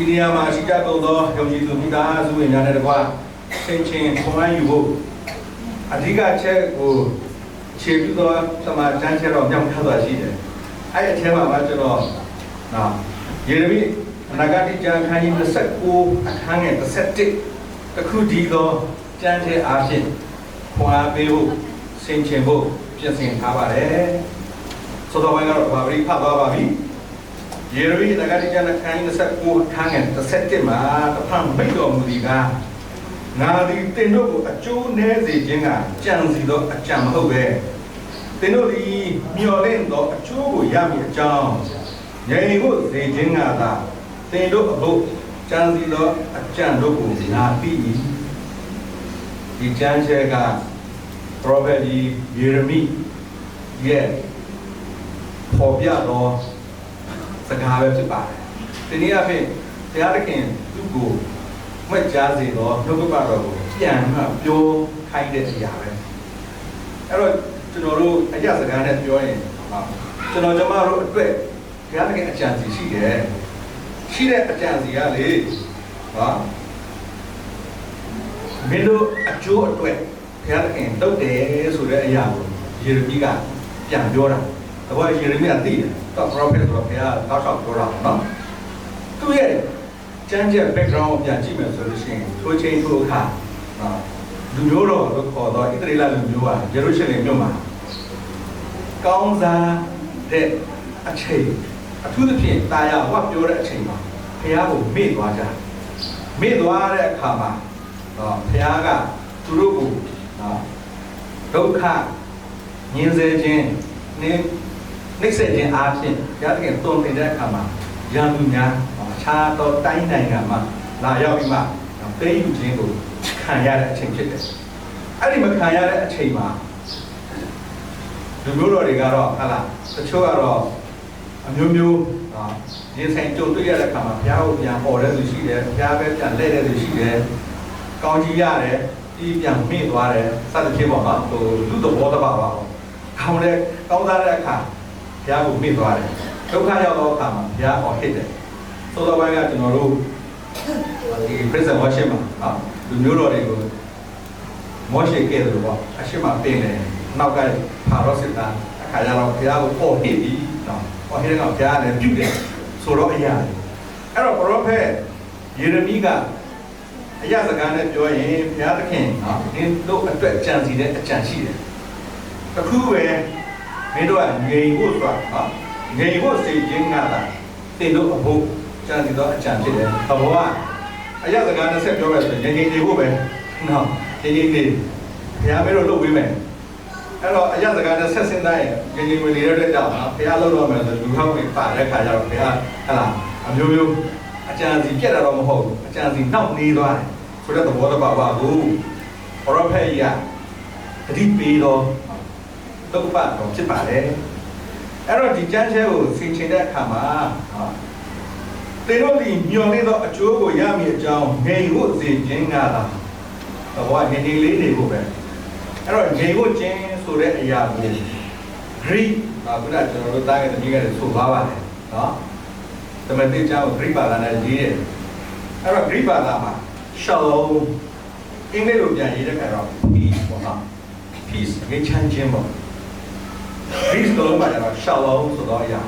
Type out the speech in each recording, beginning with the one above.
ဒီနေရာမှာရှိကြကုန်သောယုံကြည်သူမိသားစုဝင်များနဲ့တကွဆင်ခြင်ခွန်အားယူဖို့အဓိကချက်ကိုခြေပြုသောသမာကျမ်းချက်တော်မြောက်ထားစွာရှိတယ်။အဲ့ဒီအထဲမှာမှကျွန်တော်နော်ယေရမိအနာဂတ်ကျမ်းခန်းကြီး29အခန်းငယ်31တခုဒီသောကျမ်းချက်အားဖြင့်ခွန်အားပေးဖို့ဆင်ခြင်ဖို့ပြင်ဆင်ထားပါတယ်။ဆိုတော့ဘယ်ကတော့ဘာပြီးဖတ်သွားပါပြီ။ ယေရမိနဂတိကျမ်းခန်း29အခန်းငယ်31မှာတဖန်မိတ်တော်မူသည်ကားငါသည်တင်တို့ကိုအကျိုးနည်းစေခြင်းကကြံစီသောအကြံမဟုတ်ပဲတင်တို့သည်မျှော်လင့်သောအကျိုးကိုရမည်အကြောင်းငြိမ်ဖို့စေခြင်းကသာတင်တို့အဖို့ကြံစီသောအကြံတို့ကိုငါသိ၏ဒီကျမ်းချက်က prophet ယေရမိရဲ့ပေါ်ပြသော စကားပဲဖြစ်ပါတယ်။ဒီနေ့အဖြစ်ဘုရားသခင်သူ့ကိုမွက်ကြားစေတော့နှုတ်ကပတ်တော်ကိုပြန်မှပြောခိုင်းတဲ့အရာပဲ။အဲ့တော့ကျွန်တော်တို့အရာစကားနဲ့ပြောရင်ဟာကျွန်တော်ကျမတို့အတွက်ဘုရားသခင်အကြံစီရှိတယ်။ရှိတဲ့အကြံစီကလေဟာမင်းတို့အကျိုးအတွက်ဘုရားသခင်လုပ်တယ်ဆိုတဲ့အရာကိုယေရမိကပြန်ပြောတာ။ ဒါကယေရမိကသိတယ်။တော့ prophet ဆိုတော့ဘုရားတောက်လျှောက်ပြောတာနော်သူရဲ့ကျမ်းကျက် background ကိုပြန်ကြည့်မယ်ဆိုလို့ရှိရင်ထိုးချင်းထိုးအခါနော်လူမျိုးတော်လို့ခေါ်တော့ဣသရေလလူမျိုးကယေရုရှလင်မြို့မှာကောင်းစားတဲ့အချိန်အထူးသဖြင့်တာယာဝတ်ပြောတဲ့အချိန်မှာဘုရားကိုမေ့သွားကြမေ့သွားတဲ့အခါမှာနော်ဘုရားကသူတို့ကိုနော်ဒုက္ခညှင်းဆဲခြင်းနင်း နှိမ့်ဆက်ခြင်းအားဖြင့်ဘုရားသခင်တုံနေတဲ့အခါမှာရန်သူများအခြားသောတိုင်းနိုင်ငံမှာလာရောက်ပြီးမှပေးယူခြင်းကိုခံရတဲ့အချိန်ဖြစ်တယ်။အဲ့ဒီမခံရတဲ့အချိန်မှာလူမျိုးတော်တွေကတော့ဟာလားတချို့ကတော့အမျိုးမျိုးရင်ဆိုင်ကြုံတွေ့ရတဲ့အခါမှာဘုရားကိုပြန်ဟောတဲ့သူရှိတယ်ဘုရားပဲပြန်လဲတဲ့သူရှိတယ်။ကောင်းကြီးရတယ်ပြီးပြန်မေ့သွားတယ်စသဖြင့်ပေါ့နော်ဟိုလူသဘောတဘာပါပေါ့။ကောင်းတဲ့ကောင်းစားတဲ့အခါ ဘုရားကိုမိသွားတယ်ဒုက္ခရောက်သောအခါမှာဘုရားဟောဟစ်တယ်သို့တော်ဘက်ကကျွန်တော်တို့ဒီ present worship မှာနော်လူမျိုးတော်တွေကိုမောရှေကဲတယ်လို့ပေါ့အရှိမပင်တယ်နောက်ကဖာရောစစ်သားအခါကျတော့ဘုရားကိုဟောဟစ်ပြီးနော်ဟောဟစ်တဲ့ကဘုရားလည်းပြုတယ်ဆိုတော့အရာအဲ့တော့ prophet ယေရမိကအရာစကားနဲ့ပြောရင်ဘုရားသခင်နော်ဒီတို့အတွက်ကြံစီတဲ့အကြံရှိတယ်တခုပဲမ င်းတို့ကငြိမ်ဖို့ဆိုတာနော်ငြိမ်ဖို့စိတ်ချင်းကတာတင်တို့အဖို့ကြံစီတော့အကြံဖြစ်တယ်သဘောကအရာစကားနဲ့ဆက်ပြောမယ်ဆိုရင်ငြိမ်ငြိမ်နေဖို့ပဲနော်ငြိမ်ငြိမ်နေဘုရားမင်းတို့လုပ်ပေးမယ်အဲ့တော့အရာစကားနဲ့ဆက်စင်းတိုင်းငြိမ်ငြိမ်ဝင်နေတဲ့အတွက်ကြောင့်နော်ဘုရားလုပ်တော့မယ်ဆိုလူဟောင်းတွေပါတဲ့ခါကျတော့ဘုရားဟလာအမျိုးမျိုးအကြံစီပြက်တာတော့မဟုတ်ဘူးအကြံစီနောက်နေသွားတယ်ဆိုတဲ့သဘောတဘာဝကိုပရောဖက်ကြီးကတတိပေးတော့ ဒုက္ခတော့ဖြစ်ပါတယ်အဲ့တော့ဒီကျမ်းချဲကိုဆင်ခြင်တဲ့အခါမှာဟာသင်တို့ဒီမျော်လင့်သောအကျိုးကိုရမည်အကြောင်းငြိမ်ဖို့စေခြင်းကသာဘောငြိမ်ငြိမ်လေးနေဖို့ပဲအဲ့တော့ငြိမ်ဖို့ခြင်းဆိုတဲ့အရာကို Greek ဘာခုနကကျွန်တော်တို့တားခဲ့တဲ့မိခဲ့တဲ့ဆိုပါပါတယ်နော်တမန်တေချာကို Greek ဘာသာနဲ့ရေးတယ်အဲ့တော့ Greek ဘာသာမှာ Shalom အင်္ဂလိပ်လိုပြန်ရေးတဲ့အခါတော့ peace ပေါ့နော် peace ငြိမ်းချမ်းခြင်းပေါ့ peace ကလုံးမှာကျတော့ shalom ဆိုတော့အရာ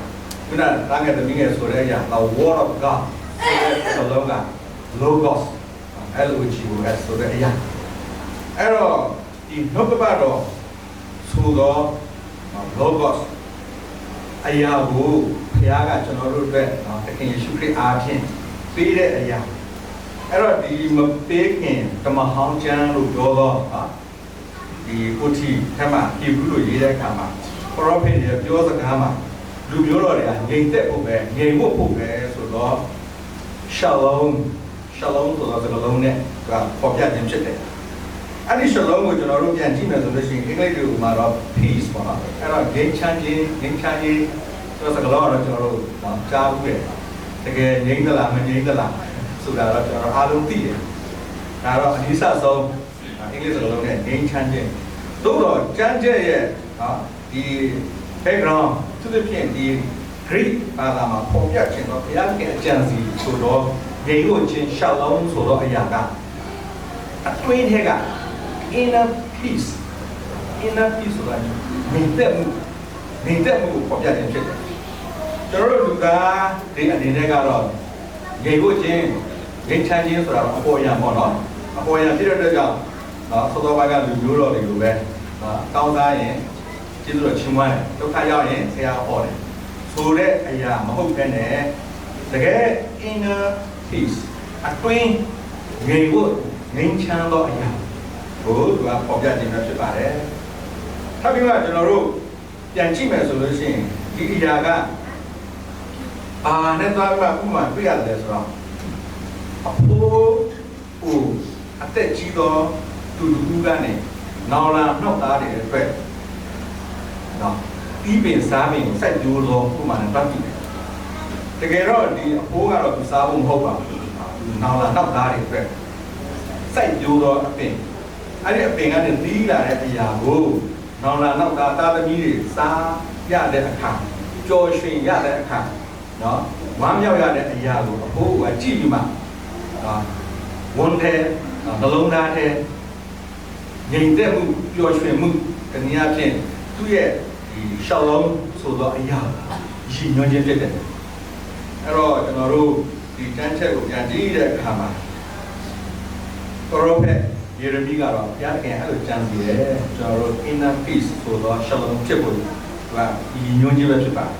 ခုနတားခဲ့တဲ့မိငယ်ဆိုတဲ့အရာ the word of god ဆိုတဲ့စလုံးက logos L O G O S ဆိုတဲ့အရာအဲ့တော့ဒီနှုတ်ကပတ်တော်ဆိုတော့ logos အရာကိုဘုရားကကျွန်တော်တို့အတွက်တခင်ယေရှုခရစ်အားဖြင့်ပေးတဲ့အရာအဲ့တော့ဒီမပေးခင်ဓမ္မဟောင်းကျမ်းလို့ပြောတော့ဟာဒီကိုတီထက်မှဟီဘရုလိုရေးတဲ့အခါမှာ ပရောဖက်တွေပြောစကားမှာလူမျိုးတော်တွေကငြိမ်သက်ဖို့ပဲငြိမ်ဖို့ဖို့ပဲဆိုတော့ shalom shalom ဆိုတော့စကားလုံးနဲ့ကပေါ်ပြခြင်းဖြစ်တယ်အဲ့ဒီ shalom ကိုကျွန်တော်တို့ပြန်ကြည့်မယ်ဆိုလို့ရှိရင်အင်္ဂလိပ်လိုမှာတော့ peace ပေါ့နော်အဲ့တော့ငြိမ်းချမ်းခြင်းငြိမ်းချမ်းရေးဆိုတော့စကားလုံးကတော့ကျွန်တော်တို့ကြားဘူးတယ်တကယ်ငြိမ်းသလားမငြိမ်းသလားဆိုတာတော့ကျွန်တော်အားလုံးသိတယ်ဒါတော့အနည်းဆက်ဆုံးအင်္ဂလိပ်စကားလုံးနဲ့ငြိမ်းချမ်းခြင်းသို့တော့ကျမ်းကျက်ရဲ့ဟာ ဒီ background သူတို့ဖြင့်ဒီခ Greek ဘာသာမှာပေါ်ပြခြင်းတော့ဘုရားသခင်အကြံစီဆိုတော့ငြိမ်ဝတ်ခြင်းရှောက်လုံးဆိုတော့အရာကအတွင်းထဲက inner peace inner peace ဆိုတာမိသက်မှုမိသက်မှုကိုပေါ်ပြခြင်းဖြစ်တယ်ကျွန်တော်တို့လူသားဒီအနေနဲ့ကတော့ငြိမ်ဝတ်ခြင်းငြိမ်ချမ်းခြင်းဆိုတာတော့အပေါ်ယံပေါ့နော်အပေါ်ယံဖြစ်တဲ့အတွက်ကြောင့်နော်သောတော်ဘကလူမျိုးတော်တွေလိုပဲနော်ကောင်းစားရင် ကျေးဇူးတော်ချီးမွမ်းတယ်ဒုက္ခရောက်ရင်ဆရာဟောတယ်ဆိုတဲ့အရာမဟုတ်ဘဲနဲ့တကယ် inner peace အတွင်းငြိမ်ဝတ်ငြိမ်ချမ်းသောအရာကိုသူကပေါ်ပြခြင်းပဲဖြစ်ပါတယ်။ထားပြီးမှကျွန်တော်တို့ပြန်ကြည့်မယ်ဆိုလို့ရှိရင်ဒီအရာကအာနဲ့သွားပြီးမှဥပမာတွေ့ရတယ်ဆိုတော့အဖိုးဟိုအသက်ကြီးသောသူလူဦးကနေနောင်လာနှောက်သားတွေအတွက် နော်ဒီပင်စားပင်ကိုစိုက်ပျိုးသောဥပမာနဲ့ပတ်ကြည့်တယ်တကယ်တော့ဒီအဖိုးကတော့သူစားဖို့မဟုတ်ပါဘူးနောင်လာနှောက်သားတွေအတွက်စိုက်ပျိုးသောအပင်အဲ့ဒီအပင်ကနေသီးလာတဲ့အရာကိုနောင်လာနှောက်သားသားသမီးတွေစားရတဲ့အခါပျော်ရွှင်ရတဲ့အခါနော်ဝမ်းမြောက်ရတဲ့အရာကိုအဖိုးကကြည့်ပြီးမှနော်ဝန်တဲ့နှလုံးသားတဲ့ငြိမ်သက်မှုပျော်ရွှင်မှုတနည်းအားဖြင့်သူ့ရဲ့ ဒီရှောက်လုံးဆိုတော့အရာရည်ညွှန်းခြင်းဖြစ်တယ်အဲ့တော့ကျွန်တော်တို့ဒီတန်းချက်ကိုပြန်ကြည့်တဲ့အခါမှာပရောဖက်ယေရမိကတော့ဘုရားခင်အဲ့လိုကြံစီတယ်ကျွန်တော်တို့ inner peace ဆိုတော့ရှောက်လုံးဖြစ်ဖို့သူကရည်ညွှန်းခြင်းပဲဖြစ်ပါတယ်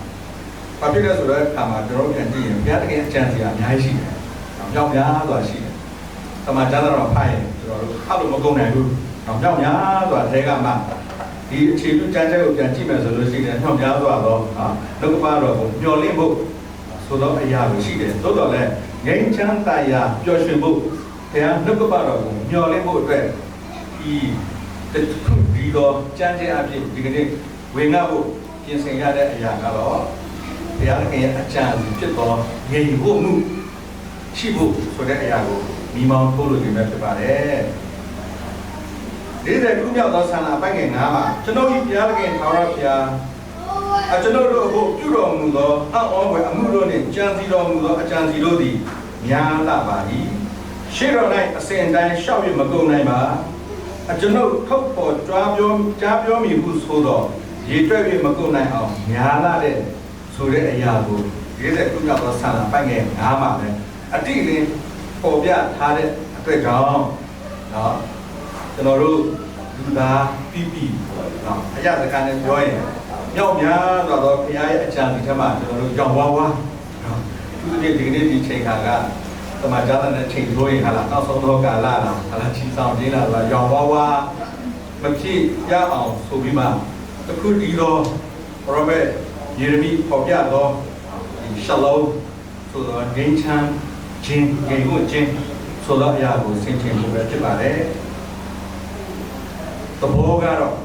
ဘာဖြစ်လဲဆိုတော့အခါမှာကျွန်တော်တို့ပြန်ကြည့်ရင်ဘုရားသခင်အကြံစီကအများကြီးရှိတယ်။ကြောင်များစွာရှိတယ်။သမာကျမ်းစာတော်ဖတ်ရင်ကျွန်တော်တို့ဖတ်လို့မကုန်နိုင်ဘူး။ကြောင်များစွာအဲကမှ ဒီအခြေပြုကျမ်းချက်ကိုပြန်ကြည့်မယ်ဆိုလို့ရှိရင်ညောင်များစွာတော့ဟာလောကပါတော်ကိုမျော်လင့်ဖို့ဆိုတော့အရာကိုရှိတယ်။သို့တော်လည်းငြိမ်းချမ်းသာယာပျော်ရွှင်ဖို့ဘုရားလောကပါတော်ကိုမျော်လင့်ဖို့အတွက်ဒီတခုဒီတော့ကျမ်းချက်အဖြစ်ဒီကနေ့ဝင်ငါဖို့ပြင်ဆင်ရတဲ့အရာကတော့ဘုရားသခင်ရဲ့အကြံစီဖြစ်သောငြိမ်ဖို့မှုရှိဖို့ဆိုတဲ့အရာကိုမိမောင်းထိုးလို့ဒီမဲ့ဖြစ်ပါတယ်။ ဒီတဲ့ခုမြောက်သောဆန္ဒအပိုင်ငယ်၅မှာကျွန်တော်ဤဘုရားသခင်ထာဝရဘုရားအကျွန်ုပ်တို့အခုပြုတော်မူသောအံ့ဩဖွယ်အမှုတို့နှင့်ကြံစီတော်မူသောအကြံစီတို့သည်များလာပါ၏။ရှေ့တော်၌အစဉ်တိုင်းရှောက်ရမကုန်နိုင်ပါ။အကျွန်ုပ်ထုတ်ပေါ်ကြွားပြောကြားပြောမိဟုဆိုသောရေတွက်၍မကုန်နိုင်အောင်များလာတဲ့ဆိုတဲ့အရာကိုဒီတဲ့ခုမြောက်သောဆန္ဒအပိုင်ငယ်၅မှာပဲအတိအလင်းပေါ်ပြထားတဲ့အတွက်ကြောင့်နော် ကျွန်တော်တို့လူသားပြပြနော်အရာစကားနဲ့ပြောရင်မြောက်များတော့တော့ဘုရားရဲ့အကြံဒီထက်မှကျွန်တော်တို့ကြောင်ဝါးဝါနော်သူဒီဒီနေ့ဒီချိန်ခါကတမန်ကျမ်းတဲ့ချိန်ထိုးရင်ဟာလာနောက်ဆုံးတော့ကာလလားဟာလာချီဆောင်ခြင်းလားဆိုတာကြောင်ဝါးဝါမဖြစ်ရအောင်ဆိုပြီးမှတခုဒီတော့ပရောဖက်ယေရမိပေါ်ပြတော့ရှလောဆိုတော့ဂိမ်းချမ်းခြင်းဂိမ်းကိုခြင်းဆိုတော့အရာကိုဆင်ခြင်ဖို့ပဲဖြစ်ပါတယ် သဘောကတော့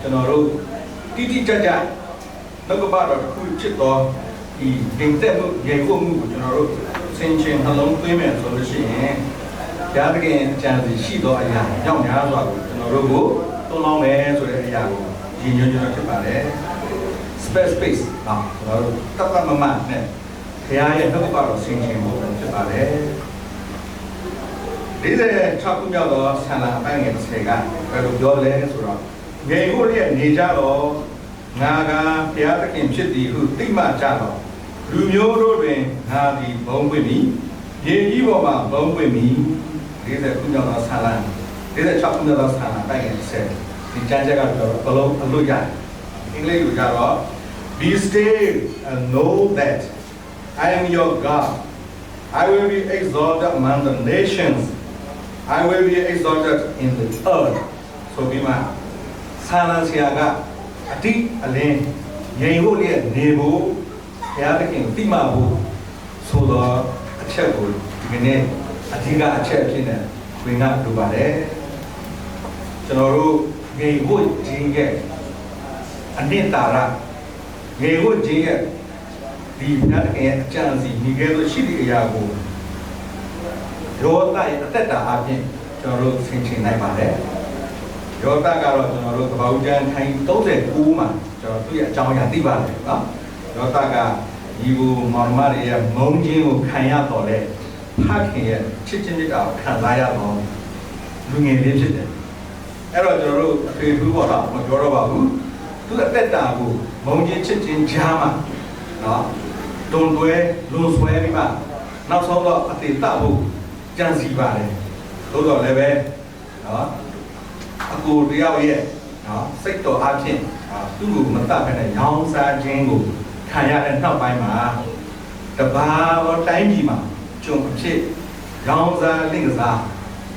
ကျွန်တော်တို့တိတိကျကျလောကပါတော့တစ်ခုဖြစ်တော့ဒီဂိမ်းသက်မှုဂိမ်းကိုမှုကိုကျွန်တော်တို့ဆင်ခြင်နှလုံးသွင်းမယ်ဆိုလို့ရှိရင်ဘုရားသခင်အကြံစီရှိသောအရာရောက်များစွာကိုကျွန်တော်တို့ကိုတွန်းလောင်းမယ်ဆိုတဲ့အရာကိုရည်ညွှန်းကျွန်တော်ဖြစ်ပါတယ် space space နော်ကျွန်တော်တို့တတ်တတ်မမနဲ့ဘုရားရဲ့နှုတ်ကတော်ဆင်ခြင်ဖို့ဖြစ်ပါတယ် ဒီတဲ့6ခုမြောက်သောဆန္ဒအပိုင်းငယ်30ကဘယ်လိုပြောလဲဆိုတော့ငယ်ကိုရဲ့နေကြတော့ငါကဘုရားသခင်ဖြစ်သည်ဟုသိမှကြတော့လူမျိုးတို့တွင်ငါသည်ဘုံပွင့်ပြီရေကြီးပေါ်မှာဘုံပွင့်ပြီဒီတဲ့ခုမြောက်သောဆန္ဒဒီတဲ့6ခုမြောက်သောဆန္ဒအပိုင်းငယ်30ဒီကျမ်းချက်ကတော့ဘလုံးအလို့ရတယ်အင်္ဂလိပ်လိုကြတော့ Be still and know that I am your God. I will be exalted among the nations. I will be exalted in the earth. ဆိုပြီးမှဆာလန်ဆရာကအတိအလင်းငြိမ်ဖို့လည်းနေဖို့ဘုရားသခင်သိမှဖို့ဆိုတော့အချက်ကိုဒီကနေ့အဓိကအချက်အဖြစ်နဲ့ဝင်ကလိုပါတယ်ကျွန်တော်တို့ငြိမ်ဖို့ခြင်းရဲ့အနှစ်သာရငယ်ကိုခြင်းရဲ့ဒီဘုရားတခင်ရဲ့အကြံစီညီကဲလို့ရှိတဲ့အရာကို ယောသရဲ့အသက်တာအပြင်ကျွန်တော်တို့ဆင်ခြင်နိုင်ပါတယ်ယောသကတော့ကျွန်တော်တို့သဘာဝကျမ်းခိုင်း39မှာကျွန်တော်သူ့ရဲ့အကြောင်းအရာသိပါတယ်နော်ယောသကညီကိုမောင်နှမတွေရဲ့မုန်းခြင်းကိုခံရတော့လေဖခင်ရဲ့ချစ်ချင်းမြတ်တာကိုခံစားရတော့လူငယ်လေးဖြစ်တယ်အဲ့တော့ကျွန်တော်တို့အဖေဖူးပေါ့နော်မပြောတော့ပါဘူးသူအသက်တာကိုမုန်းခြင်းချစ်ခြင်းကြားမှာနော်တွန်တွဲလွန်ဆွဲပြီးမှနောက်ဆုံးတော့အသေးတဖို့ ကြံစီပါတယ်သို့တော်လည်းပဲနော်အကိုတယောက်ရဲ့နော်စိတ်တော်အဖြစ်သူ့ကိုမတတ်ဘဲနဲ့ရောင်းစားခြင်းကိုခံရတဲ့နောက်ပိုင်းမှာတဘာတော့တိုင်းပြည်မှာကြုံအဖြစ်ရောင်းစားလင့်ကစား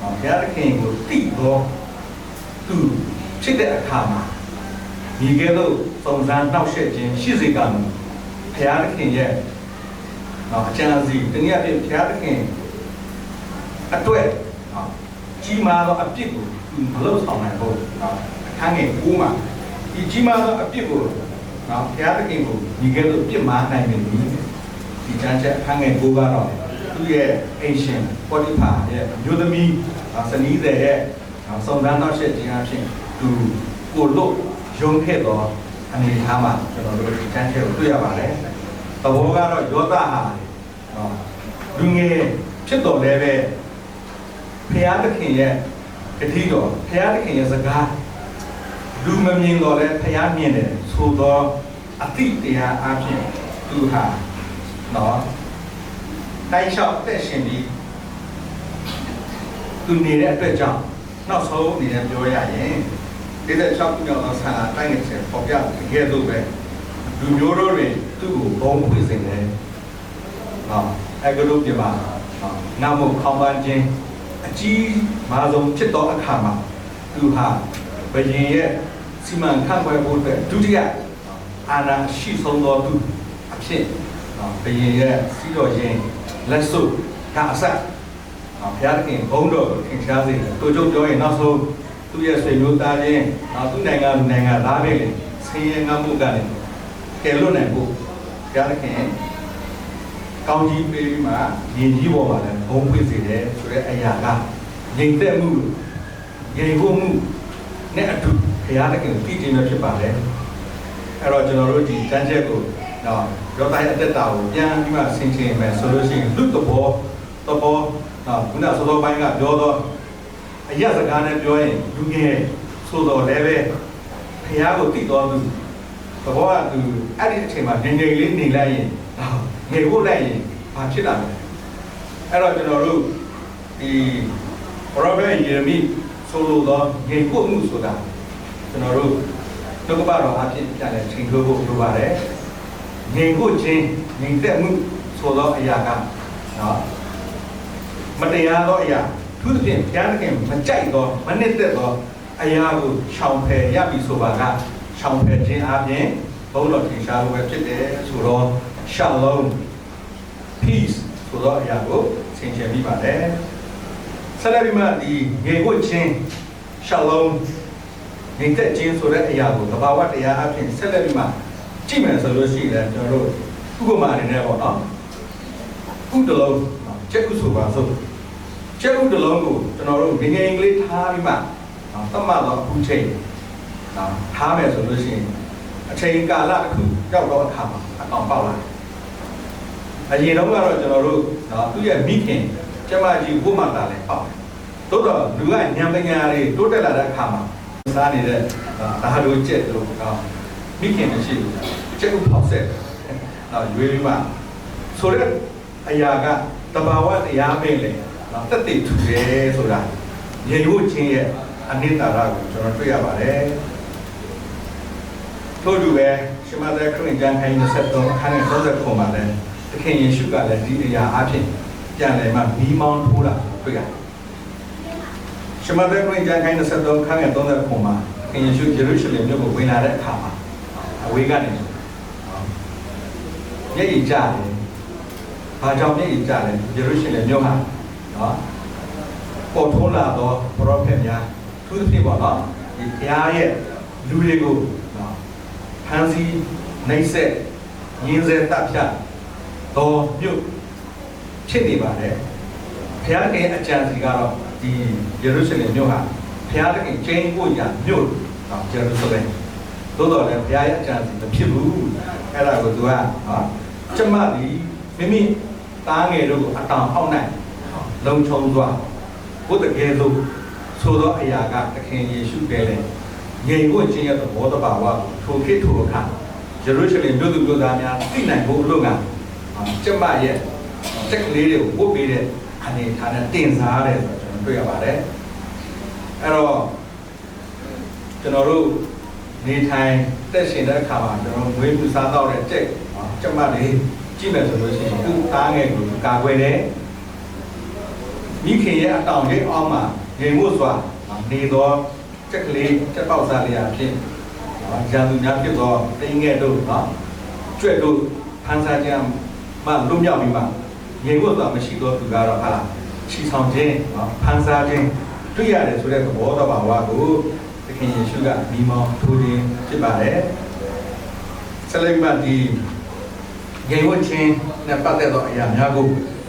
နော်ဘုရားသခင်ကိုတိတော့သူဖြစ်တဲ့အခါမှာဒီကဲ့သို့စုံစမ်းနှောက်ယှက်ခြင်းရှိစေကမူဘုရားသခင်ရဲ့နော်အကျဉ်းစီတနည်းအားဖြင့်ဘုရားသခင် အတွက်နော်ကြီးမားသောအပြစ်ကိုသူမလုပ်ဆောင်နိုင်ဘူးနော်အခန်းငယ်9မှာဒီကြီးမားသောအပြစ်ကိုနော်ဘုရားသခင်ကိုဒီကဲ့သို့ပြစ်မှားနိုင်တယ်ဒီကြမ်းချက်အခန်းငယ်9ကတော့သူ့ရဲ့အိမ်ရှင်ပေါ်တိဖာရဲ့မျိုးသမီးစနီးတဲ့ရဲ့စုံစမ်းနှောက်ယှက်ခြင်းအဖြစ်သူကိုလို့ယုံခဲ့သောအနေအထားမှာကျွန်တော်တို့ဒီကြမ်းချက်ကိုတွေ့ရပါတယ်သဘောကတော့ယောသဟာနော်လူငယ်ဖြစ်တော်လည်းပဲ ဖရာသခင်ရဲ့တတိတော်ဖရာသခင်ရဲ့စကားလူမမြင်တော့လဲဖရာမြင်တယ်ဆိုတော့အတိတရားအဖြစ်သူဟာနော်တိုင်းလျှောက်တက်ရှင်ပြီးသူနေတဲ့အတွက်ကြောင့်နောက်ဆုံးအနေနဲ့ပြောရရင်ဒီတဲ့6ခုမြောက်သောဆန္ဒတိုင်းငယ်ချက်ပေါ်ပြတကယ်လို့ပဲလူမျိုးတို့တွေသူ့ကိုဘုံဖွင့်စေတယ်။နော်အဲကလေးပြပါနော်ငါမို့ခေါင်းပန်းခြင်း အကြီးမာဆုံးဖြစ်သောအခါမှာသူဟာဘယင်ရဲ့စီမံခန့်ခွဲဖို့အတွက်ဒုတိယအာဏာရှိဆုံးသောသူအဖြစ်နော်ဘယင်ရဲ့စီတော်ရင်လက်စုပ်ကအဆက်နော်ဘုရားသခင်ဘုန်းတော်ကိုထင်ရှားစေတယ်တို့ချုပ်ပြောရင်နောက်ဆုံးသူ့ရဲ့ဆွေမျိုးသားချင်းနော်သူ့နိုင်ငံလူနိုင်ငံသားတွေလည်းဆင်းရဲငတ်မှုကနေကယ်လွတ်နိုင်ဖို့ဘုရားသခင် ကောင်းကြီးပေးပြီးမှယဉ်ကြီးပေါ်မှာလည်းဘုံဖွင့်စေတယ်ဆိုတဲ့အရာကငြိမ်သက်မှုငြိမ်ဖို့မှုနဲ့အတူဘုရားသခင်ကိုတည်ခြင်းပဲဖြစ်ပါတယ်အဲ့တော့ကျွန်တော်တို့ဒီတန်းချက်ကိုနော်ရောတိုင်းအသက်တာကိုပြန်ပြီးမှဆင်ခြင်မယ်ဆိုလို့ရှိရင်လူသဘောသဘောနော်ခုနစောစောပိုင်းကပြောတော့အရက်စကားနဲ့ပြောရင်လူငယ်ဆိုတော့လည်းပဲဘုရားကိုတည်တော်သူသဘောကသူအဲ့ဒီအချိန်မှာငြိမ်ငြိမ်လေးနေလိုက်ရင် ငယ်ဖို့လိုက်ရင်ဘာဖြစ်လာမလဲအဲ့တော့ကျွန်တော်တို့ဒီပရောဖက်ယေရမိဆိုလိုတော့ငြိမ်ဖို့မှုဆိုတာကျွန်တော်တို့ဒုက္ခပါတော်အဖြစ်ပြန်လဲချိန်ထိုးဖို့လိုပါတယ်ငြိမ်ဖို့ခြင်းငြိမ်သက်မှုဆိုတော့အရာကနော်မတရားသောအရာသူသဖြင့်ဘုရားသခင်မကြိုက်သောမနစ်သက်သောအရာကိုရှောင်ဖယ်ရပြီဆိုပါကရှောင်ဖယ်ခြင်းအပြင်ဘုန်းတော်ထင်ရှားလို့ပဲဖြစ်တယ်ဆိုတော့ shalom peace ဆိုတော့အရာကိုဆင်ခြင်ပြီးပါတယ်ဆက်လက်ပြီးမှဒီငြိမ်ဝတ်ခြင်း shalom ငြိမ်သက်ခြင်းဆိုတဲ့အရာကိုသဘာဝတရားအဖြစ်ဆက်လက်ပြီးမှကြည့်မယ်ဆိုလို့ရှိရင်ကျွန်တော်တို့ဥပမာအနေနဲ့ပေါ့နော်ဥဒလုံးချက်ဥဆိုပါစို့ချက်ဥဒလုံးကိုကျွန်တော်တို့ငငယ်ကလေးထားပြီးမှသတ်မှတ်တော့အခုချိန်ထားမယ်ဆိုလို့ရှိရင်အချိန်ကာလတစ်ခုရောက်တော့အခါမှာအကောင်ပေါက်လာတယ် အရင်တော့ကတော့ကျွန်တော်တို့နော်သူ့ရဲ့မိခင်ကျမကြီးဘုမတာလည်းပေါ့တိုးတော့လူကညံပညာတွေတိုးတက်လာတဲ့အခါမှာစားနေတဲ့ဒါတို့ကျက်တို့ကောင်းမိခင်မရှိဘူးကျက်ဥဖောက်ဆက်နော်ရွေးပြီးမှဆိုတော့အရာကတဘာဝတရားပဲလေနော်တက်တည်ထူတယ်ဆိုတာရေရုပ်ချင်းရဲ့အနိတ္တရာကိုကျွန်တော်တွေ့ရပါတယ်ထို့တူပဲရှမသက်ခရစ်ယာန်ခိုင်း23အခန်းငယ်30မှာလည်း သခင်ယေရှုကလည်းဒီအရာအဖြစ်ပြန်လည်မှမီးမောင်းထိုးတာတွေ့ရတယ်။ရှမသက်ခရစ်ယာန်ခိုင်း23ခန်းငယ်30မှာသခင်ယေရှုယေရုရှလင်မြို့ကိုဝင်လာတဲ့အခါမှာအဝေးကနေမျက်ရည်ကျတယ်။ဘာကြောင့်မျက်ရည်ကျလဲယေရုရှလင်မြို့ဟာနော်ပေါ်ထွန်းလာသောပရောဖက်များသူသဖြင့်ပေါ့နော်ဒီဘုရားရဲ့လူတွေကိုနော်ဖန်စီနှိမ့်ဆက်ရင်းစေတပ်ဖြတ် တော်မြို့ဖြစ်နေပါတယ်ဘုရားခင်အကြံစီကတော့ဒီယေရုရှလင်မြို့ဟာဘုရားခင်ကျင်းဖို့ရမြို့တော့ယေရုရှလင်သို့တော်လည်းဘုရားရဲ့အကြံစီမဖြစ်ဘူးအဲ့ဒါကိုသူကနော်ကျကျမသည်မိမိသားငယ်တို့ကိုအတောင်အောက်၌လုံခြုံစွာဘုဒ္ဓကဲသို့ဆိုသောအရာကသခင်ယေရှုပဲလေငြိမ်ဝတ်ခြင်းရဲ့သဘောတဘာဝကိုထိုခေတ်ထိုအခါယေရုရှလင်မြို့သူမြို့သားများသိနိုင်ဖို့လို့က ကျမရဲ့ချက်ကလေးတွေကိုဝတ်ပေးတဲ့အနေထားနဲ့တင်စားရတယ်ဆိုတော့ကျွန်တော်တွေ့ရပါတယ်အဲ့တော့ကျွန်တော်တို့နေထိုင်တက်ရှင်တဲ့အခါမှာကျွန်တော်မွေးမှုစားတော့တဲ့ကြက်ကျမလေးကြည့်မယ်ဆိုလို့ရှိရင်သူ့သားငယ်ကိုကာကွယ်တယ်မိခင်ရဲ့အတောင်ရဲ့အောက်မှာငြိမ်ဖို့စွာနေသောချက်ကလေးချက်ပေါက်စားလေးအဖြစ်ရာသူများဖြစ်သောတင်းငယ်တို့နော်ကျွဲ့တို့ဖန်ဆာကြံ မှလွတ်မြောက်ပြီးမှငြိမ်ဖို့စွာမရှိသောသူကတော့ဟာချီဆောင်ခြင်းနော်ဖန်ဆာခြင်းတွေ့ရတယ်ဆိုတဲ့သဘောတဘာဝကိုသခင်ယေရှုကမိမောင်းထိုးခြင်းဖြစ်ပါတယ်ဆက်လက်မှဒီငြိမ်ဝတ်ခြင်းနဲ့ပတ်သက်သောအရာများကို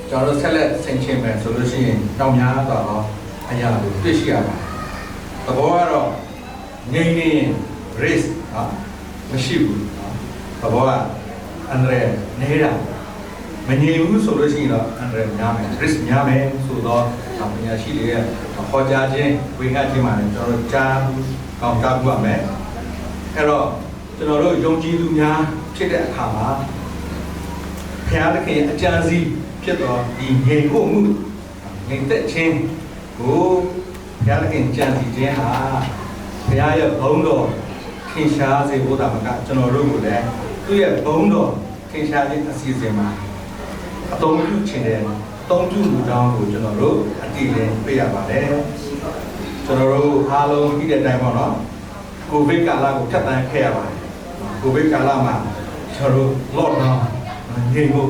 ကျွန်တော်တို့ဆက်လက်ဆင်ခြင်မယ်ဆိုလို့ရှိရင်တောင်းများစွာသောအရာကိုတွေ့ရှိရပါတယ်။သဘောကတော့ငြိမ်နေရင် risk ဟာမရှိဘူး။သဘောကအန္တရာယ်နေတာ မငြိမ်ဘူးဆိုလို့ရှိရင်တော့အန္တရာယ်များမယ် risk များမယ်ဆိုတော့ပညာရှိတွေရဲ့ဟောကြားခြင်းဝေငှခြင်းမှာလည်းကျွန်တော်တို့ကြားကောင်းကြားမှုရမယ်။အဲ့တော့ကျွန်တော်တို့ယုံကြည်သူများဖြစ်တဲ့အခါမှာဘုရားသခင်အကြံစီဖြစ်တော်ဒီငြိမ်ဖို့မှုငြိမ်သက်ခြင်းကိုဘုရားသခင်ကြံစီခြင်းဟာဘုရားရဲ့ဘုန်းတော်ထင်ရှားစေဖို့တာမကကျွန်တော်တို့ကိုလည်းသူ့ရဲ့ဘုန်းတော်ထင်ရှားခြင်းအစီအစဉ်မှာ အသုံးပြုခြင်းတဲ့အသုံးပြုမှုကြောင်းကိုကျွန်တော်တို့အတည်လင်းပြရပါတယ်ကျွန်တော်တို့အားလုံးပြီးတဲ့အတိုင်းပေါ့နော်ကိုဗစ်ကာလကိုဖြတ်သန်းခဲ့ရပါတယ်ကိုဗစ်ကာလမှာကျွန်တော်တို့ lockdown နေဖို့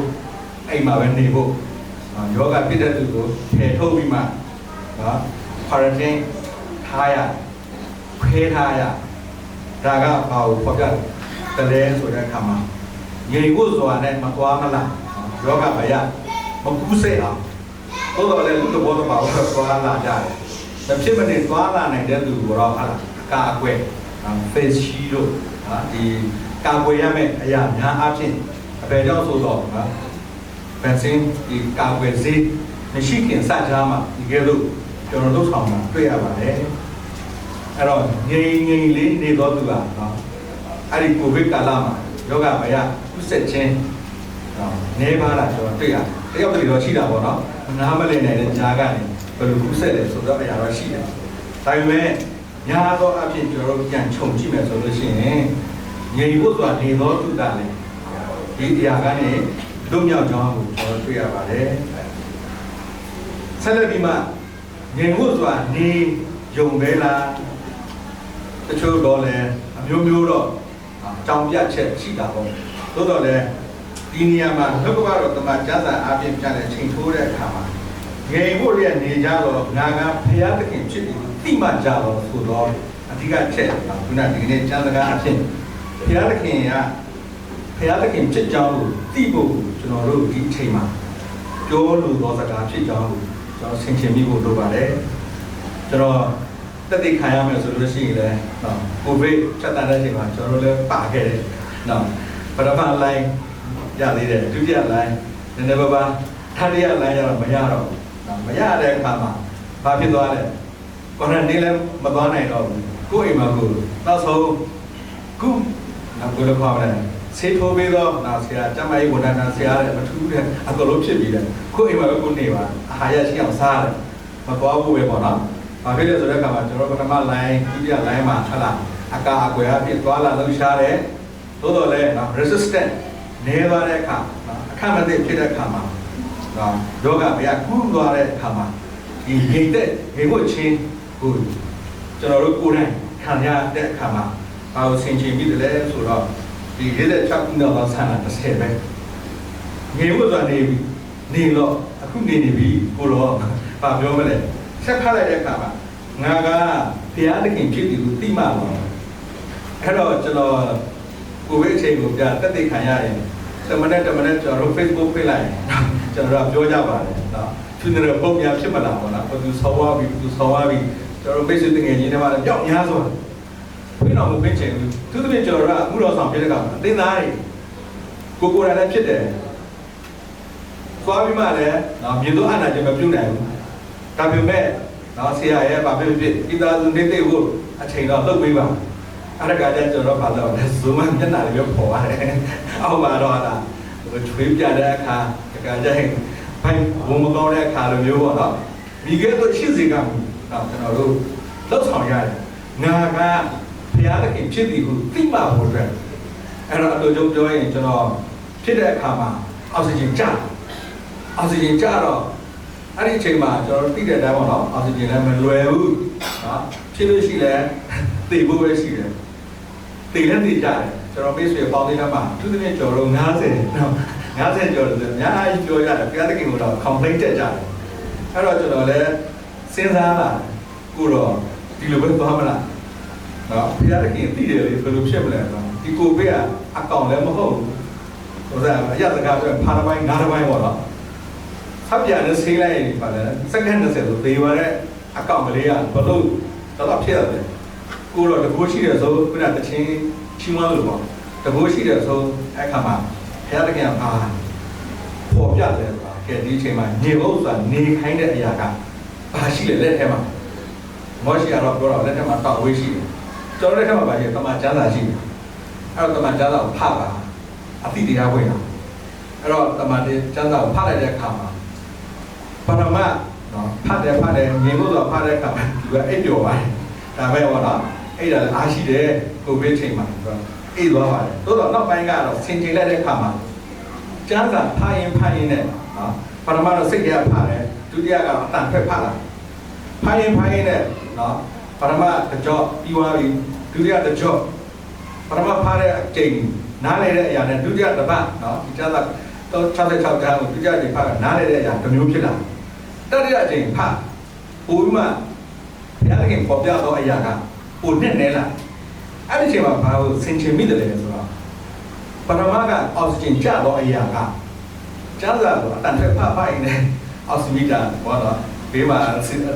အိမ်မှာပဲနေဖို့ယောဂဖြစ်တဲ့သူကိုထည့်ထုတ်ပြီးမှနော် quarantine ထားရဖေးထားရဒါကဘာကိုဖော်ပြတယ်လဲဆိုတဲ့အခါမှာငြိမ်ဖို့ဆိုတာနဲ့မသွားမလား ယောဂမရမကူးစိတ်အောင်သို့တော်လည်းလူ့ဘောတော့ဘာလို့သွားလာကြတယ်တဖြစ်မနေသွားလာနိုင်တဲ့လူကိုတော့ဟာလားကာအကွယ် face shield ဟာဒီကာကွယ်ရမယ့်အရာများအဖြစ်အပေကြောင့်ဆိုတော့ဟာ vaccine ဒီကာကွယ်ဆေးမရှိခင်စကြမှာဒီကဲလို့ကျွန်တော်တို့ဆောင်မှာတွေ့ရပါတယ်အဲ့တော့ငြိမ်ငြိမ်လေးနေတော့သူကနော်အဲ့ဒီကိုဗစ်ကာလမှာယောဂမရကုဆက်ခြင်း နော်နေပါလားကျွန်တော်တွေ့ရတယ်တယောက်တည်းတော့ရှိတာပေါ့နော်နားမလည်နိုင်တဲ့ကြားကနေဘယ်လိုကုဆက်လဲဆိုတော့အရာတော့ရှိတယ်ဒါပေမဲ့ညာတော့အဖြစ်ကျွန်တော်တို့ပြန်ခြုံကြည့်မယ်ဆိုလို့ရှိရင်ငြိမ်ဖို့ဆိုတာနေတော့သူကလည်းဒီတရားကနေလွတ်မြောက်ကြောင်းကိုကျွန်တော်တွေ့ရပါတယ်ဆက်လက်ပြီးမှငြိမ်ဖို့ဆိုတာနေယုံပဲလားတချို့တော့လည်းအမျိုးမျိုးတော့ကြောင်ပြချက်ရှိတာပေါ့သို့တော်လည်း ဒီနေရာမှာနှုတ်ကပတော့တမန်ကျမ်းစာအပြင်ပြန်တဲ့ချိန်ထိုးတဲ့အခါမှာငြိမ်ဖို့ရဲ့နေကြတော့ငါကဖရာသခင်ဖြစ်ပြီးတိမှကြတော့ဆိုတော့အဓိကချက်ခုနဒီနေ့ကျမ်းစကားအဖြစ်ဖရာသခင်ကဖရာသခင်ဖြစ်ကြောင်းကိုသိဖို့ကျွန်တော်တို့ဒီအချိန်မှာပြောလို့သောစကားဖြစ်ကြောင်းကိုကျွန်တော်ဆင်ခြင်မိဖို့လိုပါတယ်ကျွန်တော်တက်တိခံရမယ်ဆိုလို့ရှိရင်လည်းနော်ကိုဗစ်ချက်တန်တဲ့အချိန်မှာကျွန်တော်တို့လည်းပါခဲ့တယ်နော်ပထမ line ရသေးတယ်ဒုတိယ line နည်းနည်းပါးပါးတတိယ line ရတော့မရတော့ဘူးမရတဲ့အခါမှာဘာဖြစ်သွားလဲကွာရန်တင်းလည်းမသွားနိုင်တော့ဘူးကိုယ့်အိမ်မှာကိုနောက်ဆုံးခုနောက်ကိုလည်းခေါ်တယ်ဆေးထိုးပြီးတော့နာဆရာကျမကြီးဝန်ထမ်းဆရာလည်းမထူးတဲ့အကလုံးဖြစ်ပြီးတယ်ကိုယ့်အိမ်မှာပဲကိုနေပါအာဟာရရှိအောင်စားတယ်မသွားဘူးပဲပေါ့နော်ဘာဖြစ်လဲဆိုတဲ့အခါမှာကျွန်တော်ပထမ line ဒုတိယ line မှာဟလာအကာအကွယ်အဖြစ်သွားလာလှုပ်ရှားတယ်သို့တော်လည်းနော် resistant နေသွားတဲ့အခါနော်အခက်မသိဖြစ်တဲ့အခါမှာနော်ယောဂဗျာကူးသွားတဲ့အခါမှာဒီငြိမ်သက်ငြိမ်ဖို့ချင်းကိုကျွန်တော်တို့ကိုယ်တိုင်ခံရတဲ့အခါမှာဘာလို့ဆင်ခြင်ပြီးတယ်လဲဆိုတော့ဒီ46ခုနောက်ဆန္ဒ30ပဲငြိမ်ဖို့ဆိုတာနေပြီနေတော့အခုနေနေပြီကိုတော့ဘာပြောမလဲဆက်ခတ်လိုက်တဲ့အခါမှာငါကဘုရားသခင်ဖြစ်တယ်ကိုသိမှပါအဲ့တော့ကျွန်တော်ကိုဝိအချိန်ကိုပြတက်သိခံရရင် တမနဲ့တမနဲ့ကျွန်တော်တို့ Facebook ဖိလိုက်ကျွန်တော်တို့ပြောကြပါတယ်နော်သူတို့ပုံများဖြစ်မလာဘူးလားဘယ်သူဆောင်းသွားပြီဘယ်သူဆောင်းသွားပြီကျွန်တော်မိတ်ဆွေတငယ်ချင်းတွေမှာလည်းကြောက်များဆိုတာဖိတော့မဖိချင်ဘူးသူတို့ပြင်ကျွန်တော်တို့ကမှုတော်ဆောင်ဖြစ်တဲ့ကောင်အတင်းသားတွေကိုကိုယ်တိုင်လည်းဖြစ်တယ်သွားပြီးမှလည်းနော်မြေသူအနာကျမပြုတ်နိုင်ဘူးဒါပေမဲ့နော်ဆရာရဲ့ဗာဖြစ်ဖြစ်ဣသာစုနေသိဖို့အချိန်တော့လှုပ်ပေးပါ အဲ့ဒါကကြကျွန်တော်ဘာလို့လဲဇူမမျက်နှာလေးပဲပေါ်ရတယ်အောက်မှာတော့ဟာချွေးပြတဲ့အခါတကကြရင်ဘိုင်ဘုံမကောင်းတဲ့အခါလိုမျိုးပေါ့နော်ဒီကဲတော့ရှိစေကမှုနော်ကျွန်တော်တို့လှုပ်ဆောင်ရတယ်ငါကဘုရားသခင်ဖြစ်သည်ဟုသိမှဖို့အတွက်အဲ့တော့အလိုကျုံပြောရင်ကျွန်တော်ဖြစ်တဲ့အခါမှာအောက်ဆီဂျင်ကျအောက်ဆီဂျင်ကျတော့အဲ့ဒီအချိန်မှာကျွန်တော်သိတဲ့အတိုင်းပေါ့နော်အောက်ဆီဂျင်လည်းမလွယ်ဘူးနော်ဖြစ်လို့ရှိလဲသိဖို့ပဲရှိတယ် သိလည်းသိကြတယ်ကျွန်တော်မိတ်ဆွေပေါင်းသေးတယ်မှာသူသဖြင့်ကျွန်တော်တို့90နော်90ကျော်တယ်အများကြီးပြောရတယ်ဘုရားသခင်ကတော့ complaint တက်ကြတယ်အဲ့တော့ကျွန်တော်လည်းစဉ်းစားလာကိုတော့ဒီလိုပဲသွားမလားနော်ဘုရားသခင်သိတယ်လေဘယ်လိုဖြစ်မလဲနော်ဒီကိုဘေးကအကောင်လည်းမဟုတ်ဘူးဟိုစားအရစကားပြောဖာတစ်ပိုင်းငါးတစ်ပိုင်းပေါ့နော်ဖပ်ပြန်နဲ့ဆေးလိုက်ရင်ပါလေစက္ကန့်20ဆိုသေပါတဲ့အကောင်ကလေးကဘလို့တော့ဖြစ်ရတယ် ကိုတော့တကူရှိတယ်ဆိုခုနတချင်းချီးမွမ်းလို့ပေါ့တကူရှိတယ်ဆိုအဲ့ခါမှာဘုရားသခင်ကပါပေါ်ပြတယ်ဆိုတာကဲဒီအချိန်မှာနေဖို့ဆိုတာနေခိုင်းတဲ့အရာကဘာရှိလဲလက်ထဲမှာမောရှိကတော့ပြောတော့လက်ထဲမှာတောက်ဝေးရှိတယ်ကျွန်တော်လက်ထဲမှာပါရှိတယ်တမန်ကျမ်းစာရှိတယ်အဲ့တော့တမန်ကျမ်းစာကိုဖတ်ပါအတိတရားဝင်တာအဲ့တော့တမန်ကျမ်းစာကိုဖတ်လိုက်တဲ့အခါမှာပထမနော်ဖတ်တယ်ဖတ်တယ်နေဖို့ဆိုတာဖတ်တဲ့အခါမှာသူကအိပ်ပျော်ပါတယ်ဒါပဲပေါ့နော် အဲ့ဒါလည်းအားရှိတယ်ကိုဗစ်ချိန်မှာသူကအိပ်သွားပါတယ်သို့တော့နောက်ပိုင်းကတော့ဆင်ခြင်လိုက်တဲ့အခါမှာကျမ်းစာဖတ်ရင်ဖတ်ရင်နဲ့နော်ပထမတော့စိတ်ကြဖတ်တယ်ဒုတိယကတော့အတန်ဖက်ဖတ်လာဖတ်ရင်ဖတ်ရင်နဲ့နော်ပထမတစ်ကြော့ပြီးသွားပြီဒုတိယတစ်ကြော့ပထမဖတ်တဲ့အချိန်နားလည်တဲ့အရာနဲ့ဒုတိယတစ်ပတ်နော်ဒီကျမ်းစာတော့66ကျမ်းကိုဒုတိယတစ်ဖတ်ကနားလည်တဲ့အရာတစ်မျိုးဖြစ်လာတတိယအချိန်ဖတ်ပိုပြီးမှဘုရားသခင်ပေါ်ပြတော့အရာက ပိုနဲ့နဲလာအဲ့ဒီအချိန်မှာဘာလို့ဆင်ခြင်မိတယ်လဲဆိုတော့ပထမကအောက်ဆီဂျင်ကျတော့အရာကကျန်းစာကအတန်ထွက်ဖတ်ဖတ်ရင်လည်းအောက်ဆီမီတာဘောတော့ဘေးမှာ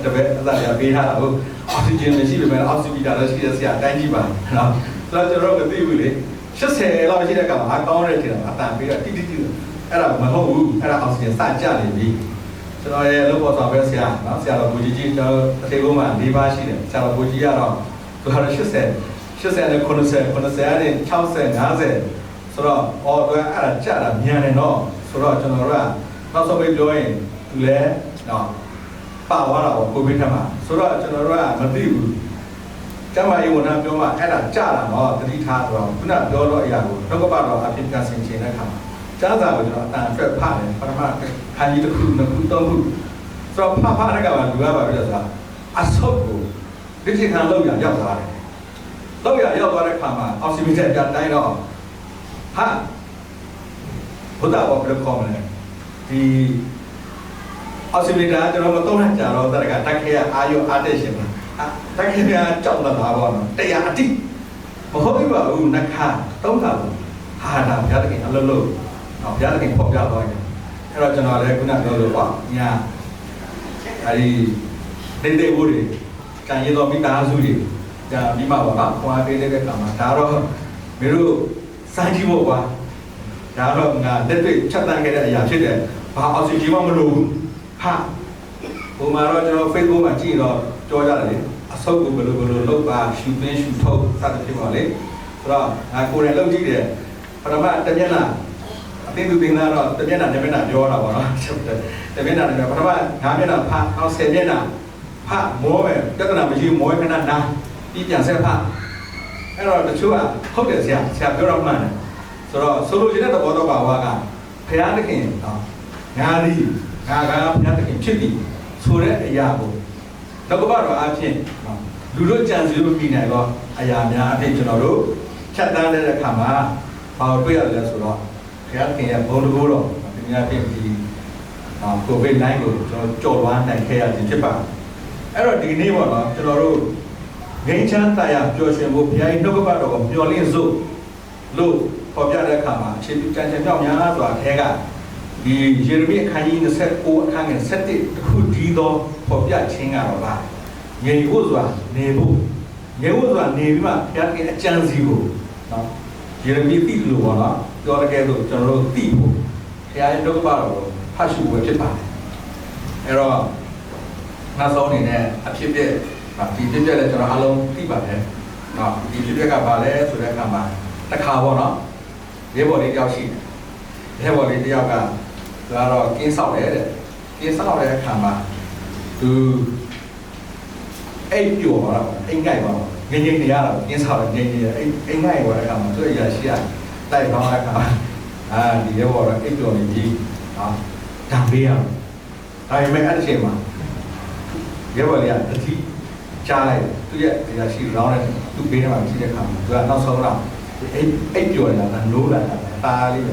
တပည့်အသာရပေးထားတာဟုတ်အောက်ဆီဂျင်မရှိပေမဲ့အောက်ဆီမီတာလည်းရှိတဲ့ဆရာတိုင်းကြည့်ပါနော်ဆိုတော့ကျွန်တော်မသိဘူးလေ80လောက်ရှိတဲ့ကောင်အကောင်းတဲ့ထင်တာအတန်ပေးတော့တိတိတိအဲ့ဒါမဟုတ်ဘူးအဲ့ဒါအောက်ဆီဂျင်စကြနေပြီကျွန်တော်ရဲ့လုပ်ပေါ်ဆောင်ပဲဆရာနော်ဆရာတော်ဘူကြီးကြီးကျွန်တော်အသေးကုန်မှာ၄ပါးရှိတယ်ဆရာတော်ဘူကြီးကတော့ သူကတော့80 80နဲ့90 90နဲ့60 50ဆိုတော့အော်တော့အဲ့ဒါကြတာမြန်တယ်နော်ဆိုတော့ကျွန်တော်တို့ကနောက်ဆုံးပဲပြောရင်သူလည်းနော်ပါသွားတာပေါ့ကိုဗစ်ထက်မှာဆိုတော့ကျွန်တော်တို့ကမသိဘူးကျမယေဝနာပြောမှအဲ့ဒါကြတာနော်တတိထားတော့ခုနပြောတော့အရာကိုတော့ကပတော့အဖြစ်ကဆင်ခြင်တဲ့ခါမှာကြားစာကိုကျွန်တော်အတန်အတွက်ဖတ်တယ်ပထမခန်းကြီးတစ်ခုနှစ်ခုသုံးခုဆိုတော့ဖတ်ဖတ်တဲ့ကမှာလူကပါပြီးတော့ဆိုတာအဆုတ်ကို ဒီချိန်ခံလောက်ရရောက်သွားတယ်လောက်ရရောက်သွားတဲ့ခါမှာအောက်ဆီမီတာပြန်တိုင်းတော့ဟာဘုရားဘောဘယ်လိုခေါ်မလဲဒီအော်စီမီတာကျွန်တော်မသုံးနိုင်ကြတော့တရကတက်ခဲအာယုအာတက်ရှင်ပါတက်ခဲများကြောက်တာပါဘောနော်တရားအတိမဟုတ်ဘူးပါဘူးနခါသုံးတာဘူးဟာတာဘုရားတခင်အလုံးလုံးနော်ဘုရားတခင်ပေါ်ပြသွားတယ်အဲ့တော့ကျွန်တော်လည်းခုနပြောလို့ပေါ့ညာအဲဒီတိတ်တိတ်ဘူးတွေ ကြံရတော့မိသားစုတွေဒါပြီးမှပေါ့နော်ဟိုအပေးတဲ့ကံမှာဒါတော့မင်းတို့စမ်းကြည့်ဖို့ကွာဒါတော့ငါလက်တွေ့ချက်တန်းခဲ့တဲ့အရာဖြစ်တယ်ဘာအောက်ဆီဂျင်မှမလိုဘူးဟာဟိုမှာတော့ကျွန်တော် Facebook မှာကြည့်တော့ကြောကြတယ်လေအဆုပ်ကိုဘယ်လိုဘယ်လိုလုပ်ပါရှူသွင်းရှူထုတ်စသဖြင့်ပါလေဆိုတော့ငါကိုယ်တိုင်လုပ်ကြည့်တယ်ပထမတမျက်နှာအသိသူသိနာတော့တမျက်နှာတမျက်နှာပြောတာပေါ့နော်တမျက်နှာတမျက်နှာပထမငါမျက်နှာဖတ်အောင်10မျက်နှာ ဖတ်မောပဲပြဿနာမရှိမောခဏနာပြီးပြန်ဆက်ဖတ်အဲ့တော့တချို့ကဟုတ်တယ်ဆရာဆရာပြောတော့မှန်တယ်ဆိုတော့ဆိုလိုချင်တဲ့သဘောတော့ပါဝါကဘုရားသခင်နော်ငါဒီငါကဘုရားသခင်ဖြစ်ပြီဆိုတဲ့အရာကိုနောက်ကပတော့အဖြစ်နော်လူတို့ကြံစည်လို့ပြီးနိုင်တော့အရာများအဖြစ်ကျွန်တော်တို့ဖြတ်တန်းတဲ့အခါမှာဘာလို့တွေ့ရလဲဆိုတော့ဘုရားသခင်ရဲ့ဘုံတကူတော်ဒီများဖြစ်ပြီးအာကိုဗစ် -19 ကိုကျွန်တော်ကြော်လွှမ်းနိုင်ခဲ့ရခြင်းဖြစ်ပါတယ် အဲ့တော့ဒီနေ့ပေါ့နော်ကျွန်တော်တို့ငိမ့်ချမ်းတရားပျော်ရွှင်ဖို့ဘုရားရဲ့နှုတ်ကပတ်တော်ကိုမျှော်လင့်စို့လို့ပေါ်ပြတဲ့အခါမှာအခြေပြုကြံချင်မြောက်များစွာအဲကဒီယေရမိအခန်းကြီး29အခန်းငယ်7တခုဒီသောပေါ်ပြခြင်းကတော့ပါငြိမ်ဖို့စွာနေဖို့ငြိမ်ဖို့စွာနေပြီးမှဘုရားရဲ့အကြံစီကိုနော်ယေရမိသိလို့ပေါ့နော်ပြောရခဲ့လို့ကျွန်တော်တို့သိဖို့ဘုရားရဲ့နှုတ်ကပတ်တော်ကိုဖတ်ရှုဖို့ဖြစ်ပါတယ်အဲ့တော့ နောက်ဆုံးအနေနဲ့အဖြစ်ပြက်ဒီဖြစ်ပြက်လည်းကျွန်တော်အားလုံးသိပါတယ်နော်ဒီဖြစ်ပြက်ကဘာလဲဆိုတဲ့အခါမှာတစ်ခါပေါ့နော်ရဲဘော်လေးတယောက်ရှိတယ်ရဲဘော်လေးတယောက်ကသူကတော့ကင်းဆောက်တယ်တဲ့ကင်းဆောက်တဲ့အခါမှာသူအိပ်ပျော်သွားတာပေါ့အိမ်ငိုက်သွားငင်းငင်းနေရတာကင်းဆောက်တယ်ငင်းငင်းအိမ်အိမ်ငိုက်သွားတဲ့အခါမှာသူ့အရာရှိရတိုက်သွားတဲ့အခါမှာအာဒီရဲဘော်ကအိပ်ပျော်နေပြီနော်တံပေးရအောင်ဒါပေမဲ့အဲ့ဒီအချိန်မှာ ရဲဘော်လေးကတတိကြားလိုက်သူရဲ့အရာရှိလောင်းတဲ့သူ့ဘေးထဲမှာရှိတဲ့ခါမှာသူကနောက်ဆုံးတော့အိတ်အိတ်ပြောနေတာနိုးလာတာတာလေးက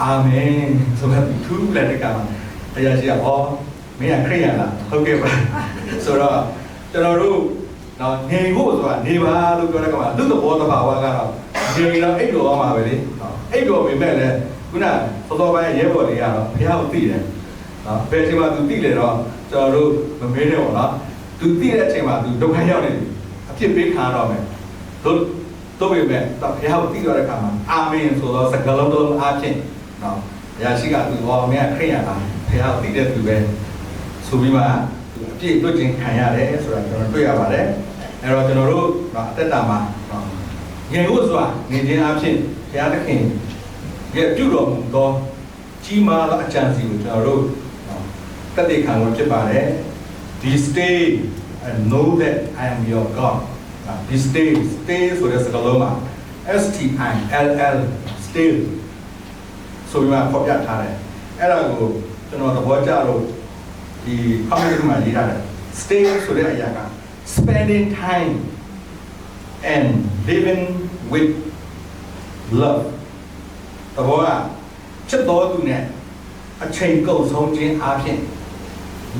အာမင်ဆိုတော့သူလည်းတကမှာအရာရှိကဟောမင်းကခရိယန်လားဟုတ်ကဲ့ပါဆိုတော့ကျွန်တော်တို့နော်နေဖို့ဆိုတာနေပါလို့ပြောတဲ့ကမှာသူ့သဘောတဘာဝကတော့နေတော့အိတ်တော်အောင်ပါပဲလေနော်အိတ်တော်ပေမဲ့လည်းခုနသောသောပိုင်းရဲဘော်လေးကတော့ဘုရားကိုသိတယ် နော်ဘယ်ချိန်မှသူသိလေတော့ကျွန်တော်တို့မမေးနဲ့ပေါ့နော်သူသိတဲ့အချိန်မှာသူဒုက္ခရောက်နေတယ်အဖြစ်ပေးခံရတော့မယ်တို့တို့ပေမဲ့တော့ဘုရားကိုသိရတဲ့အခါမှာအာမင်ဆိုတော့စကားလုံးတစ်လုံးအားဖြင့်နော်ဘုရားရှိကသူဟောမင်းခရိယာလားဘုရားကိုသိတဲ့သူပဲဆိုပြီးမှသူအပြည့်လွတ်ခြင်းခံရတယ်ဆိုတာကျွန်တော်တွေ့ရပါတယ်အဲ့တော့ကျွန်တော်တို့နော်အသက်တာမှာနော်ငယ်ဖို့ဆိုတာနေခြင်းအားဖြင့်ဘုရားသခင်ရဲ့ပြုတော်မူသောကြီးမားသောအကြံစီကိုကျွန်တော်တို့ နော်တက်တဲ့ခံလို့ဖြစ်ပါတယ် Be stay and know that I am your God. Uh, be stay, stay ဆိုတဲ့စကားလုံးမှာ S T I L L still ဆိုပြီးမှဖော်ပြထားတယ်။အဲ့ဒါကိုကျွန်တော်သဘောကျလို့ဒီ comment မှာရေးထားတယ်။ stay ဆိုတဲ့အရာက spending time and living with love သဘောကချစ်တော်သူနဲ့အချိန်ကုန်ဆုံးခြင်းအပြင်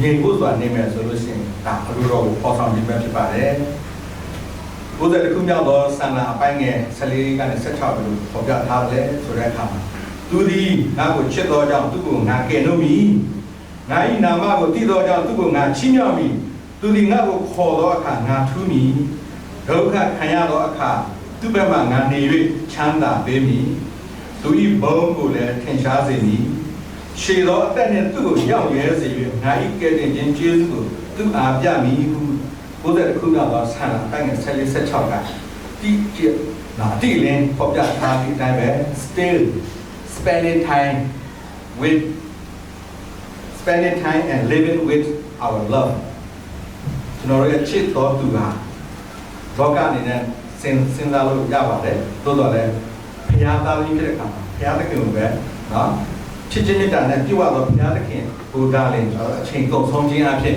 ငြိမ်ဖို့ဆိုတာနေမယ်ဆိုလို့ရှိရင်ဒါအလိုတော်ကိုပေါ်ဆောင်ခြင်းပဲဖြစ်ပါတယ်။ဘုရားတခုမြောက်သောဆန္ဒအပိုင်းငယ်14ကနေ16ကိုပေါ်ပြထားတယ်ဆိုတဲ့အခါမှာသူသည်ငါ့ကိုချစ်သောကြောင့်သူ့ကိုငါကယ်နှုတ်မည်။ငါ၏နာမကိုတည်သောကြောင့်သူ့ကိုငါချီးမြှောက်မည်။သူသည်ငါ့ကိုခေါ်သောအခါငါထူးမည်။ဒုက္ခခံရသောအခါသူ့ဘက်မှငါနေ၍ချမ်းသာပေးမည်။သူ၏ဘုန်းကိုလည်းထင်ရှားစေမည်။ ရှေသောအသက်နှင့်သူ့ကိုရောက်ရဲစေ၍ငါ၏ကဲ့တင်ခြင်းကျေးဇူးကိုသူအားပြမည်ဟုဘုရားတခုကသောဆန္ဒအတိုင်းငယ်14 16ကတိကျနာတိလင်းပေါ်ပြထားပြီးတိုင်းပဲ still spending time with spending time and living with our love ကျွန်တော်တို့ရဲ့ချစ်တော်သူဟာလောကအနေနဲ့စဉ်းစဉ်းစားလို့ရပါတယ်သို့တော်လည်းဘုရားသားကြီးဖြစ်တဲ့အခါမှာဘုရားသခင်ကိုပဲနော်ချ စ်ချင်းမြတ်တာနဲ့ပြုတ်ရတော့ဘုရားသခင်ဘုရားလင်ကျွန်တော်အချိန်ကုန်ဆုံးခြင်းအဖြစ်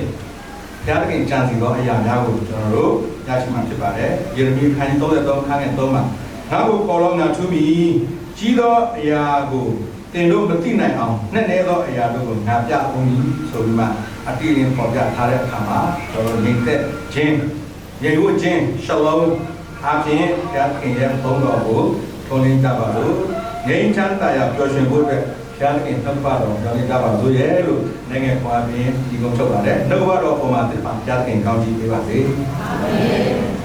ဘုရားသခင်ကြံစီသောအရာများကိုကျွန်တော်တို့ရရှိမှဖြစ်ပါတယ်ယေရမိခန်း33ခန်းငယ်3မှာငါ့ကိုခေါ်လောငါထူးမိကြီးသောအရာကိုတင်တို့မသိနိုင်အောင်နဲ့နဲသောအရာတို့ကိုငါပြအောင်မည်ဆိုပြီးမှအတိအလင်းပေါ်ပြထားတဲ့အခါမှာကျွန်တော်နေသက်ခြင်းရေဝတ်ခြင်းရှလုံးအပြင်ဘုရားသခင်ရဲ့ဘုန်းတော်ကိုထုံးလင်းကြပါလို့ငြိမ်းချမ်းသာယာပျော်ရွှင်ဖို့အတွက် ဘုရားသခင်သတ်ပါတော်ကြောင့်ကြပါစို့ရဲ့လို့နိုင်ငံခွာပြီးဒီကုန်းချုပ်ပါတယ်နှုတ်ဘတော်ပုံမှာတစ်ပါးဘုရားသခင်ကောင်းချီးပေးပါစေအာမင်